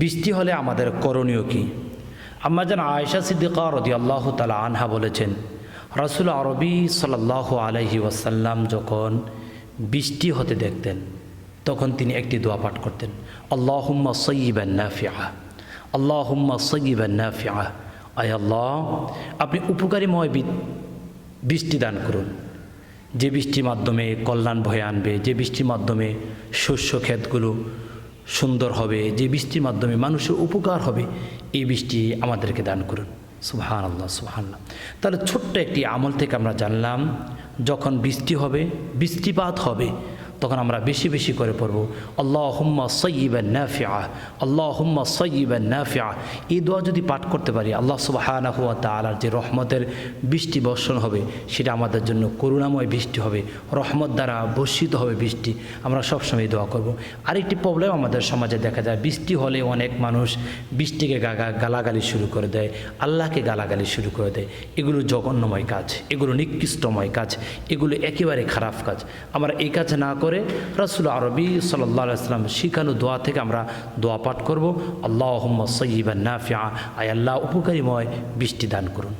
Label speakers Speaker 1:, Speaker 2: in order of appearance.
Speaker 1: বৃষ্টি হলে আমাদের করণীয় কি? আম্মা যেন আয়েশা সিদ্দিকা রদি আল্লাহ তালা আনহা বলেছেন, রসুল আরবি সাল্লাহ আলহি ওয়াসাল্লাম যখন বৃষ্টি হতে দেখতেন, তখন তিনি একটি দোয়া পাঠ করতেন, আল্লাহুম্মা সয়িবান নাফিয়া আল্লাহুম্মা সয়িবান নাফিয়া আয় আল্লাহ, আপনি উপকারীময় বৃষ্টি দান করুন। যে বৃষ্টির মাধ্যমে কল্যাণ ভয়ে আনবে, যে বৃষ্টির মাধ্যমে শস্য ক্ষেতগুলো সুন্দর হবে, যে বৃষ্টির মাধ্যমে মানুষের উপকার হবে, এই বৃষ্টি আমাদেরকে দান করুন। সুহান আল্লাহ সুহান্লাহ তাহলে ছোট্ট একটি আমল থেকে আমরা জানলাম, যখন বৃষ্টি হবে, বৃষ্টিপাত হবে তখন আমরা বেশি বেশি করে পড়ব। আল্লাহ হুম্মা সয়িবান নাফিয়া আল্লাহ হুম্মা সয়িবান নাফিয়া এই দোয়া যদি পাঠ করতে পারি, আল্লাহ সুবাহানা হুয়া তালার যে রহমতের বৃষ্টি বর্ষণ হবে, সেটা আমাদের জন্য করুণাময় বৃষ্টি হবে, রহমত দ্বারা বর্ষিত হবে বৃষ্টি। আমরা সবসময় দোয়া করব। আরেকটি প্রবলেম আমাদের সমাজে দেখা যায়, বৃষ্টি হলে অনেক মানুষ বৃষ্টিকে গাগা, গালাগালি শুরু করে দেয়, আল্লাহকে গালাগালি শুরু করে দেয়। এগুলো জঘন্যময় কাজ, এগুলো নিকৃষ্টময় কাজ, এগুলো একেবারে খারাপ কাজ। আমরা এই কাজ না করে রসুল আরবি সাল্লাহ সাল্লাম শিখানো দোয়া থেকে আমরা দোয়া পাঠ করব। আল্লাহ সঈবান নাফিয়া আয় আল্লাহ উপকারীময় বৃষ্টি দান করুন।